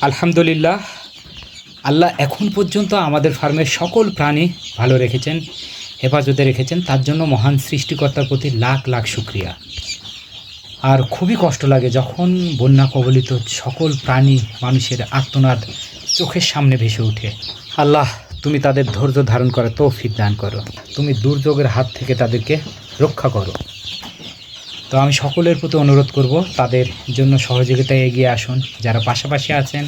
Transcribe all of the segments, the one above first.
আলহামদুলিল্লাহ, আল্লাহ এখন পর্যন্ত আমাদের ফার্মের সকল প্রাণী ভালো রেখেছেন, হেফাজতে রেখেছেন, তার জন্য মহান সৃষ্টিকর্তার প্রতি লাখ লাখ শুক্রিয়া। আর খুবই কষ্ট লাগে যখন বন্যা কবলিত সকল প্রাণী মানুষের আত্মনাদ চোখের সামনে ভেসে ওঠে। আল্লাহ, তুমি তাদের ধৈর্য ধারণ করে তৌফিক দান করো। তুমি দুর্যোগের হাত থেকে তাদেরকে রক্ষা করো। তো আমি সকলের প্রতি অনুরোধ করব তাদের জন্য সহযোগিতায় এগিয়ে আসুন। যারা পাশাপাশি আছেন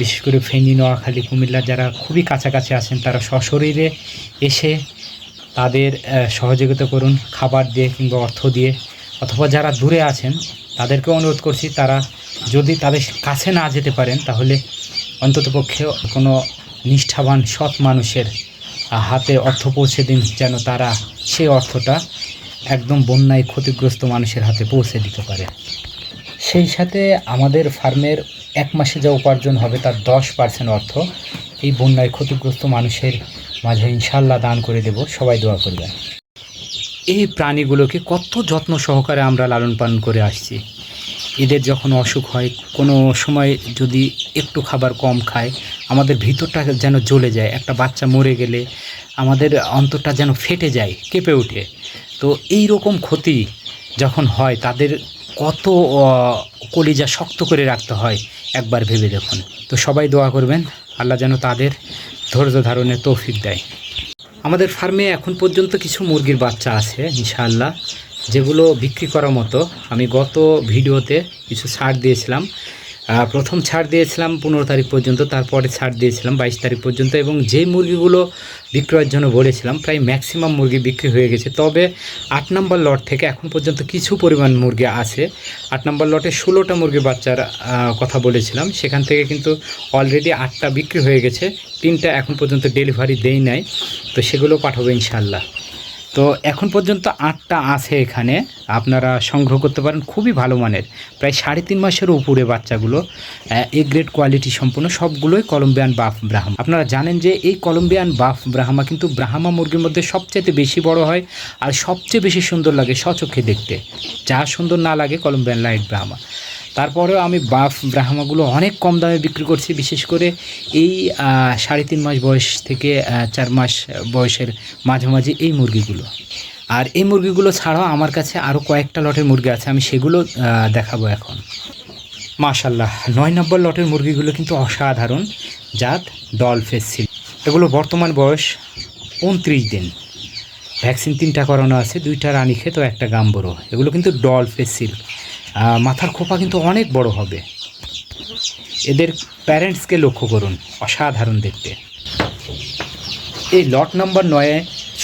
বিশেষ করে ফেনী, নোয়াখালী, কুমিল্লা যারা খুবই কাছাকাছি আছেন, তারা সশরীরে এসে তাদের সহযোগিতা করুন, খাবার দিয়ে কিংবা অর্থ দিয়ে। অথবা যারা দূরে আছেন তাদেরকে অনুরোধ করছি, তারা যদি তাদের কাছে না যেতে পারেন, তাহলে অন্ততপক্ষে কোনো নিষ্ঠাবান, সৎ মানুষের হাতে অর্থ পৌঁছে দিন যেন তারা সেই অর্থটা একদম বন্যায় ক্ষতিগ্রস্ত মানুষের হাতে পৌঁছে দিতে পারে। সেই সাথে আমাদের ফার্মের এক মাসে যা উপার্জন হবে তার দশ পার্সেন্ট অর্থ এই বন্যায় ক্ষতিগ্রস্ত মানুষের মাঝে ইনশাল্লাহ দান করে দেব। সবাই দোয়া করবেন। এই প্রাণীগুলোকে কত যত্ন সহকারে আমরা লালন পালন করে আসছি। এদের যখন অসুখ হয়, কোনো সময় যদি একটু খাবার কম খায়, আমাদের ভিতরটা যেন জ্বলে যায়। একটা বাচ্চা মরে গেলে আমাদের অন্তরটা যেন ফেটে যায়, কেঁপে ওঠে। তো এই রকম ক্ষতি যখন হয়, তাদের কত কলিজা শক্ত করে রাখতে হয়, একবার ভেবে দেখুন। তো সবাই দোয়া করবেন, আল্লাহ যেন তাদের ধৈর্য ধারণের তৌফিক দেয়। আমাদের ফার্মে এখন পর্যন্ত কিছু মুরগির বাচ্চা আছে, ইনশাআল্লাহ, যেগুলো বিক্রি করার মতো। আমি গত ভিডিওতে কিছু ছাড় দিয়েছিলাম। প্রথম ছাড় দিয়েছিলাম পনেরো তারিখ পর্যন্ত, তারপরে ছাড় দিয়েছিলাম বাইশ তারিখ পর্যন্ত এবং যে মুরগিগুলো বিক্রয়ের জন্য বলেছিলাম, প্রায় ম্যাক্সিমাম মুরগি বিক্রি হয়ে গেছে। তবে আট নম্বর লট থেকে এখন পর্যন্ত কিছু পরিমাণ মুরগি আছে। আট নম্বর লটে ষোলোটা মুরগি বাচ্চার কথা বলেছিলাম। সেখান থেকে কিন্তু অলরেডি আটটা বিক্রি হয়ে গেছে। তিনটা এখন পর্যন্ত ডেলিভারি দেই নাই। তো সেগুলো পাঠাবো ইনশাল্লাহ তো এখন পর্যন্ত আটটা আছে এখানে। আপনারা সংগ্রহ করতে পারেন, খুবই ভালো মানের। প্রায় সাড়ে তিন মাসের উপরে বাচ্চাগুলো এ গ্রেড কোয়ালিটি সম্পূর্ণ সবগুলোই কলম্বিয়ান বাফ ব্রাহ্মা আপনারা জানেন যে এই কলম্বিয়ান বাফ ব্রাহ্মা কিন্তু ব্রাহ্মা মুরগির মধ্যে সবচেয়ে বেশি বড় হয় আর সবচেয়ে বেশি সুন্দর লাগে সচক্ষে দেখতে। যা সুন্দর না লাগে কলম্বিয়ান লাইট ব্রাহ্মা তারপরেও আমি বাফ ব্রাহ্মাগুলো অনেক কম দামে বিক্রি করছি, বিশেষ করে এই সাড়ে তিন মাস বয়স থেকে চার মাস বয়সের মাঝামাঝি এই মুরগিগুলো। আর এই মুরগিগুলো ছাড়াও আমার কাছে আরও কয়েকটা লটের মুরগি আছে, আমি সেগুলো দেখাবো এখন। মাশাল্লাহ নয় নম্বর লটের মুরগিগুলো কিন্তু অসাধারণ, জাত ডলফেস সিল। এগুলো বর্তমান বয়স উনত্রিশ দিন। ভ্যাকসিন তিনটা করানো আছে, দুইটা রানীক্ষেত ও একটা গাম্বরো। এগুলো কিন্তু ডলফেস সিল্ক মাথার খোপা কিন্তু অনেক বড় হবে। এদের প্যারেন্টসকে লক্ষ্য করুন, অসাধারণ দেখতে। এই লট নাম্বার নয়ে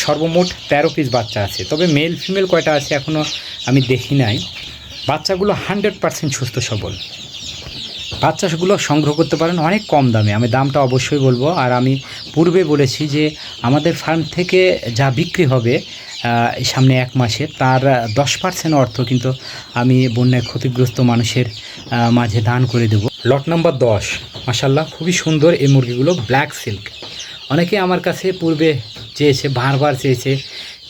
সর্বমোট তেরো পিস বাচ্চা আছে, তবে মেল ফিমেল কয়টা আছে এখনও আমি দেখি নাই। বাচ্চাগুলো হান্ড্রেড পার্সেন্ট সুস্থ সবল। বাচ্চাগুলো সংগ্রহ করতে পারেন অনেক কম দামে, আমি দামটা অবশ্যই বলব। আর আমি পূর্বে বলেছি যে আমাদের ফার্ম থেকে যা বিক্রি হবে সামনে এক মাসে। তার দশ পার্সেন্ট অর্থ কিন্তু আমি বন্যায় ক্ষতিগ্রস্ত মানুষের মাঝে দান করে দেব। লট নাম্বার দশ। মাসাল্লাহ খুবই সুন্দর এই মুরগিগুলো, ব্ল্যাক সিল্ক। অনেকে আমার কাছে পূর্বে চেয়েছে, বারবার চেয়েছে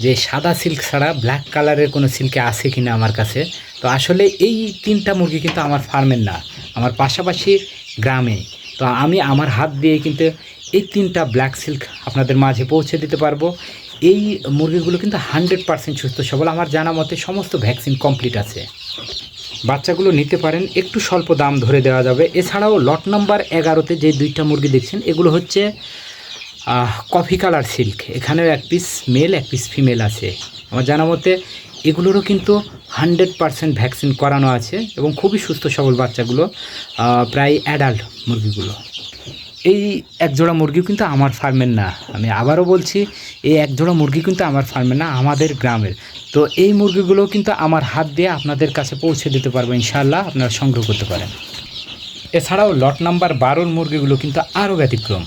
যে সাদা সিল্ক ছাড়া ব্ল্যাক কালারের কোনো সিল্কে আছে কি না আমার কাছে। তো আসলে এই তিনটা মুরগি কিন্তু আমার ফার্মের না, আমার পাশাপাশি গ্রামে। তো আমি আমার হাত দিয়ে কিন্তু এই তিনটা ব্ল্যাক সিল্ক আপনাদের মাঝে পৌঁছে দিতে পারব। এই মুরগিগুলো কিন্তু হান্ড্রেড পার্সেন্ট সুস্থ, সবল। আমার জানা মতে সমস্ত ভ্যাকসিন কমপ্লিট আছে। বাচ্চাগুলো নিতে পারেন, একটু স্বল্প দাম ধরে দেওয়া যাবে। এছাড়াও লট নাম্বার এগারোতে যে দুইটা মুরগি দেখছেন, এগুলো হচ্ছে কফি কালার সিল্ক। এখানেও এক পিস মেল, এক পিস ফিমেল আছে। আমার জানা মতে এগুলোরও কিন্তু হান্ড্রেড পারসেন্ট ভ্যাকসিন করানো আছে এবং খুবই সুস্থ, সবল বাচ্চাগুলো প্রায় অ্যাডাল্ট মুরগিগুলো। এই এক জোড়া মুরগিও কিন্তু আমার ফার্মের না। আমি আবারও বলছি, এই এক জোড়া মুরগি কিন্তু আমার ফার্মের না, আমাদের গ্রামের। তো এই মুরগিগুলো কিন্তু আমার হাত দিয়ে আপনাদের কাছে পৌঁছে দিতে পারব, ইনশাআল্লাহ আপনারা সংগ্রহ করতে পারেন। এছাড়াও লট নাম্বার বারোর মুরগিগুলো কিন্তু আরও ব্যতিক্রম।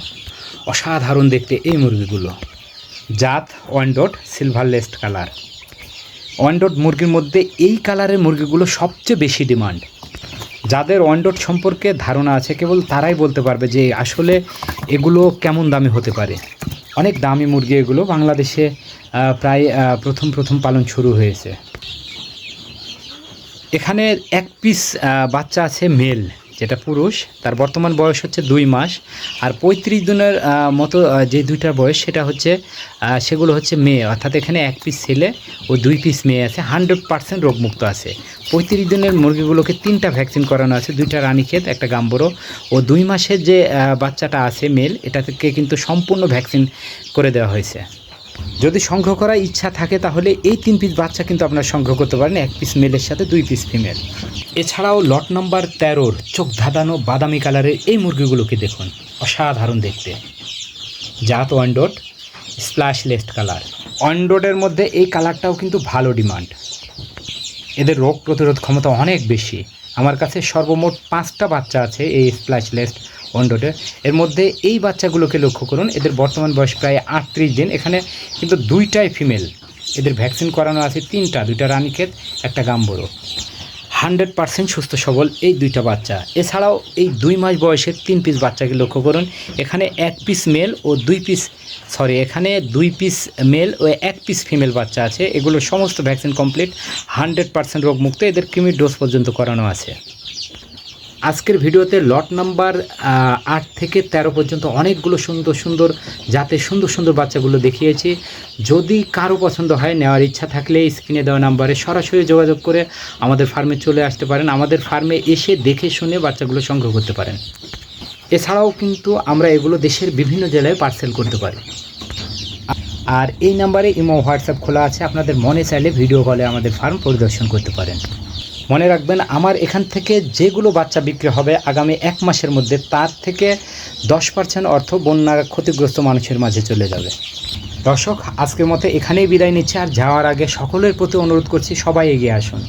অসাধারণ দেখতে এই মুরগিগুলো। জাত Wyandotte silver laced colour. Wyandotte মুরগির মধ্যে এই কালারের মুরগিগুলো সবচেয়ে বেশি ডিমান্ড। যাদের ওয়ান্ডোট সম্পর্কে ধারণা আছে, কেবল তারাই বলতে পারবে যে আসলে এগুলো কেমন দামি হতে পারে। অনেক দামি মুরগি এগুলো বাংলাদেশে প্রায় প্রথম প্রথম পালন শুরু হয়েছে। এখানে এক পিস বাচ্চা আছে মেল যেটা পুরুষ, তার বর্তমান বয়স হচ্ছে দুই মাস। আর পঁয়ত্রিশ দিনের মতো যে দুইটার বয়স, সেটা হচ্ছে সেগুলো হচ্ছে মেয়ে। অর্থাৎ এখানে এক পিস ছেলে ও দুই পিস মেয়ে আছে। হান্ড্রেড পার্সেন্ট রোগমুক্ত আছে। পঁয়ত্রিশ দিনের মুরগিগুলোকে তিনটা ভ্যাকসিন করানো আছে, দুইটা রানীক্ষেত, একটা গাম্বরো। ও দুই মাসের যে বাচ্চাটা আছে মেল এটা থেকে কিন্তু সম্পূর্ণ ভ্যাকসিন করে দেওয়া হয়েছে। যদি সংগ্রহ করার ইচ্ছা থাকে তাহলে এই তিন পিস বাচ্চা কিন্তু আপনারা সংগ্রহ করতে পারেন। এক পিস মেলের সাথে দুই পিস ফিমেল এছাড়াও লট নাম্বার তেরোর চোখ ধাঁধানো বাদামি কালারের এই মুরগিগুলোকে দেখুন। অসাধারণ দেখতে। জাত ওয়ান্ডোট স্প্ল্যাশ লেস্ট কালার ওয়ান্ডোটের মধ্যে এই কালারটাও কিন্তু ভালো ডিমান্ড এদের রোগ প্রতিরোধ ক্ষমতা অনেক বেশি। আমার কাছে সর্বমোট পাঁচটা বাচ্চা আছে এই স্প্ল্যাশ লেস্ট ওয়ান্ডোটে এর মধ্যে এই বাচ্চাগুলোকে লক্ষ্য করুন, এদের বর্তমান বয়স প্রায় আটত্রিশ দিন। এখানে কিন্তু দুইটাই ফিমেল। এদের ভ্যাকসিন করানো আছে তিনটা, দুইটা রানীক্ষেত একটা গাম্বরো হান্ড্রেড পার্সেন্ট সুস্থ সবল এই দুইটা বাচ্চা। এছাড়াও এই দুই মাস বয়সের তিন পিস বাচ্চাকে লক্ষ্য করুন। এখানে এক পিস মেল ও দুই পিস সরি এখানে দুই পিস মেল ও এক পিস ফিমেল বাচ্চা আছে। এগুলো সমস্ত ভ্যাকসিন কমপ্লিট, হান্ড্রেড পার্সেন্ট রোগমুক্ত। এদের কৃমির ডোজ পর্যন্ত করানো আছে। আজকের ভিডিওতে লট নাম্বার আট থেকে তেরো পর্যন্ত অনেকগুলো সুন্দর সুন্দর জাতের সুন্দর সুন্দর বাচ্চাগুলো দেখিয়েছি। যদি কারও পছন্দ হয়, নেওয়ার ইচ্ছা থাকলে স্ক্রিনে দেওয়া নাম্বারে সরাসরি যোগাযোগ করে আমাদের ফার্মে চলে আসতে পারেন। আমাদের ফার্মে এসে দেখে শুনে বাচ্চাগুলো সংগ্রহ করতে পারেন। এছাড়াও কিন্তু আমরা এগুলো দেশের বিভিন্ন জেলায় পার্সেল করতে পারি। আর এই নাম্বারে ইমো, হোয়াটসঅ্যাপ খোলা আছে। আপনাদের মনে চাইলে ভিডিও কলে আমাদের ফার্ম পরিদর্শন করতে পারেন। মনে রাখবেন, আমার এখান থেকে যেগুলো বাচ্চা বিক্রি হবে আগামী এক মাসের মধ্যে, তার থেকে দশ পার্সেন্ট অর্থ বন্যার ক্ষতিগ্রস্ত মানুষের মাঝে চলে যাবে। দর্শক, আজকের মতো এখানেই বিদায় নিচ্ছে, আর যাওয়ার আগে সকলের প্রতি অনুরোধ করছি, সবাই এগিয়ে আসুন।